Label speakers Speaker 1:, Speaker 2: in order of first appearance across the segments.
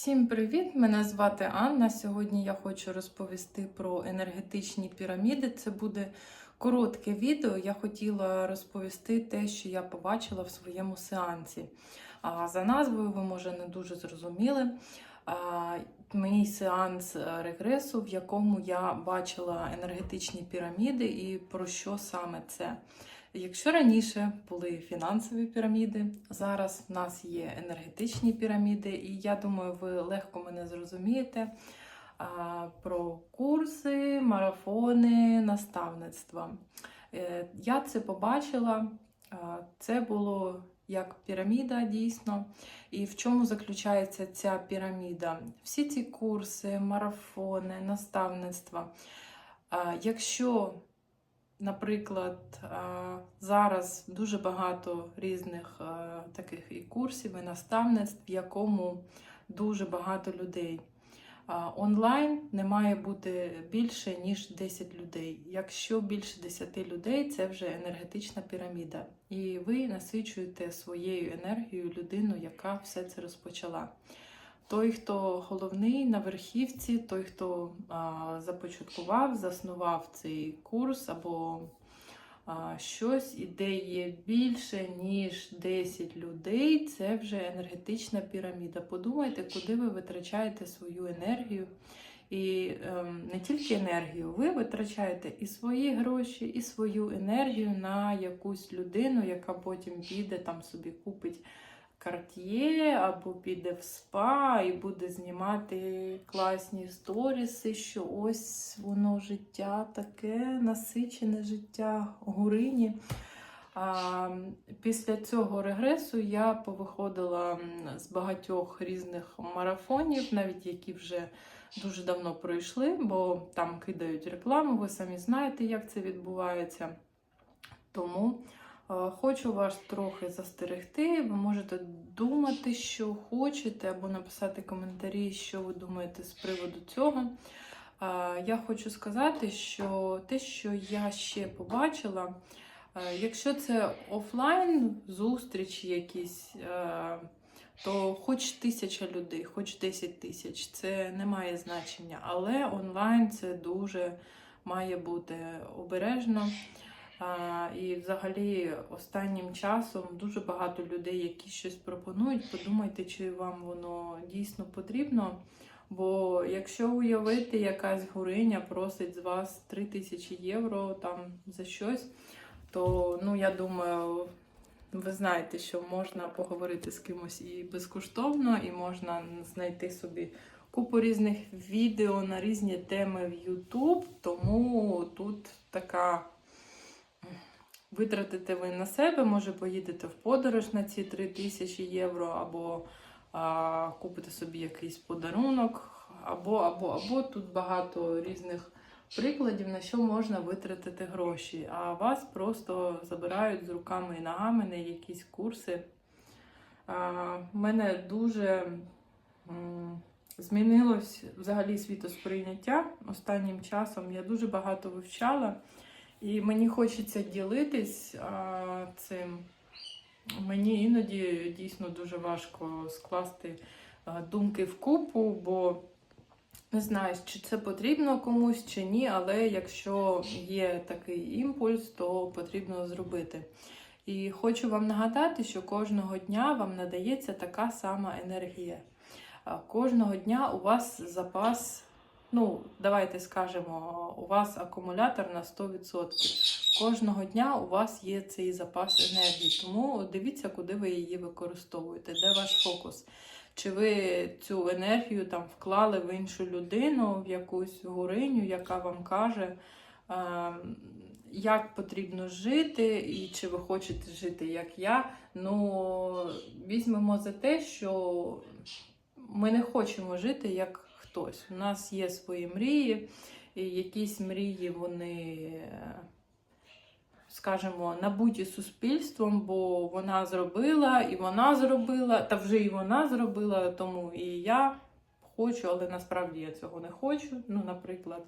Speaker 1: Всім привіт! Мене звати Анна. Сьогодні я хочу розповісти про енергетичні піраміди. Це буде коротке відео. Я хотіла розповісти те, що я побачила в своєму сеансі. А за назвою ви може не дуже зрозуміли. Мій сеанс е, регресу, в якому я бачила енергетичні піраміди і про що саме це. Якщо раніше були фінансові піраміди, зараз в нас є енергетичні піраміди, і я думаю, ви легко мене зрозумієте про курси, марафони, наставництва. Е, Я це побачила, це було як піраміда дійсно. І в чому заключається ця піраміда? Всі ці курси, марафони, наставництва. Якщо Наприклад, зараз дуже багато різних таких і курсів, і наставництв, в якому дуже багато людей. Онлайн не має бути більше, ніж 10 людей. Якщо більше 10 людей, це вже енергетична піраміда. І ви насичуєте своєю енергією людину, яка все це розпочала. Той, хто головний на верхівці, той, хто а, започаткував, заснував цей курс або а, щось, і де є більше, ніж 10 людей, це вже енергетична піраміда. Подумайте, куди ви витрачаєте свою енергію. І ем, не тільки енергію, ви витрачаєте і свої гроші, і свою енергію на якусь людину, яка потім піде там собі купить карт'є або піде в спа і буде знімати класні сторіси, що ось воно життя таке насичене життя гурині. А, Після цього регресу я повиходила з багатьох різних марафонів, навіть які вже дуже давно пройшли, бо там кидають рекламу, ви самі знаєте, як це відбувається. Тому хочу вас трохи застерегти. Ви можете думати, що хочете, або написати коментарі, що ви думаєте з приводу цього. Е, Я хочу сказати, що те, що я ще побачила, е, якщо це офлайн зустрічі якісь, е, то хоч тисяча людей, хоч 10 тисяч, це не має значення. Але онлайн це дуже має бути обережно. І взагалі останнім часом дуже багато людей, які щось пропонують, подумайте, чи вам воно дійсно потрібно. Бо якщо уявити, якась гуриня просить з вас 3 тисячі євро там за щось, то ну я думаю, ви знаєте, що можна поговорити з кимось і безкоштовно, і можна знайти собі купу різних відео на різні теми в YouTube. Тому тут така. Витратите ви на себе, може поїдете в подорож на ці 3 тисячі євро, або а, купите собі якийсь подарунок, або, або, або тут багато різних прикладів, на що можна витратити гроші. А вас просто забирають з руками і ногами на якісь курси. А, мене дуже змінилось взагалі світосприйняття останнім часом. Я дуже багато вивчала. І мені хочеться ділитись а, цим. Мені іноді дійсно дуже важко скласти а, думки в купу, бо не знаю, чи це потрібно комусь чи ні, але якщо є такий імпульс, то потрібно зробити. І хочу вам нагадати, що кожного дня вам надається така сама енергія. Кожного дня у вас запас. Ну, давайте скажемо, у вас акумулятор на 100%. Кожного дня у вас є цей запас енергії, тому дивіться, куди ви її використовуєте, де ваш фокус. Чи ви цю енергію там вклали в іншу людину, в якусь гориню, яка вам каже, е, як потрібно жити, і чи ви хочете жити, як я. Ну, візьмемо за те, що ми не хочемо жити як хтось. У нас є свої мрії, і якісь мрії вони, скажімо, набуті суспільством, бо вона зробила, і вона зробила, та вже і вона зробила, тому і я хочу, але насправді я цього не хочу. Ну, наприклад.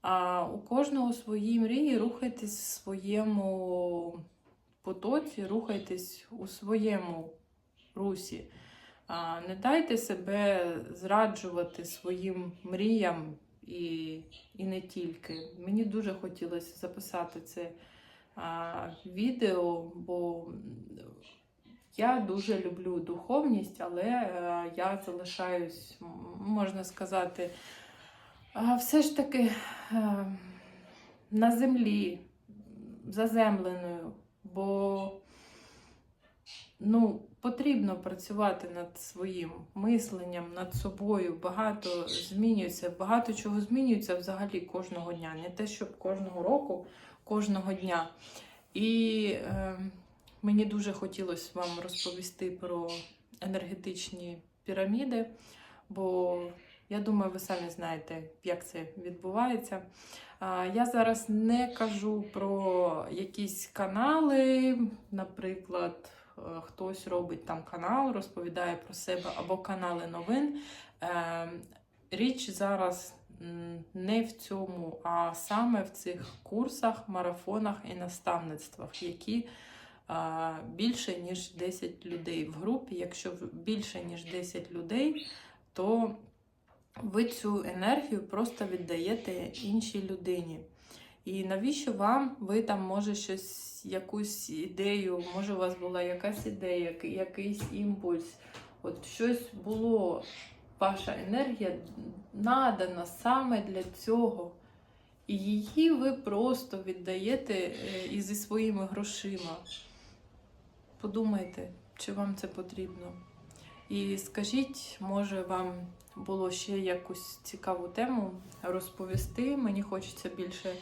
Speaker 1: А у кожного свої мрії рухайтесь в своєму потоці, рухайтесь у своєму русі. Не дайте себе зраджувати своїм мріям і, і не тільки. Мені дуже хотілося записати це відео, бо я дуже люблю духовність, але е, я залишаюсь, можна сказати, все ж таки е, на землі, заземленою, бо ну, потрібно працювати над своїм мисленням, над собою. Багато змінюється, багато чого змінюється взагалі кожного дня. Не те, щоб кожного року, кожного дня. І е, мені дуже хотілося вам розповісти про енергетичні піраміди, бо я думаю, ви самі знаєте, як це відбувається. Я зараз не кажу про якісь канали, наприклад, хтось робить там канал, розповідає про себе або канали новин. Е, Річ зараз не в цьому, а саме в цих курсах, марафонах і наставництвах, які більше ніж 10 людей в групі. Якщо більше ніж 10 людей, то ви цю енергію просто віддаєте іншій людині. І навіщо вам? Ви там може щось, якусь ідею, може у вас була якась ідея, якийсь імпульс, от щось було, ваша енергія надана саме для цього. І її ви просто віддаєте е, і зі своїми грошима. Подумайте, чи вам це потрібно. І скажіть, може вам було ще якусь цікаву тему розповісти. Мені хочеться більше,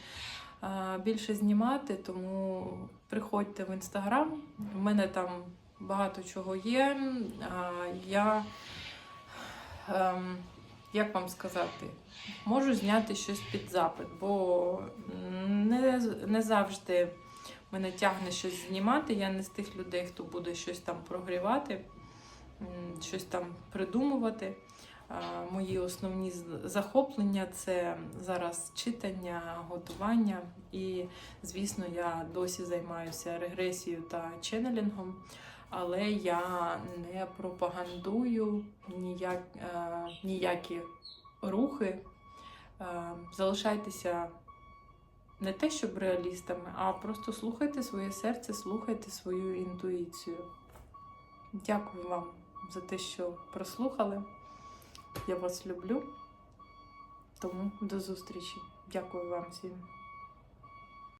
Speaker 1: більше знімати, тому приходьте в інстаграм. У мене там багато чого є. Я, ем, як вам сказати, можу зняти щось під запит, бо не, не завжди мене тягне щось знімати. Я не з тих людей, хто буде щось там прогрівати, щось там придумувати. Мої основні захоплення це зараз читання, готування. І, звісно, я досі займаюся регресією та ченнелінгом, але я не пропагандую ніяк, е, ніякі рухи. Е, Залишайтеся не те, щоб реалістами, а просто слухайте своє серце, слухайте свою інтуїцію. Дякую вам за те, що прослухали. Я вас люблю. Тому до зустрічі. Дякую вам всім.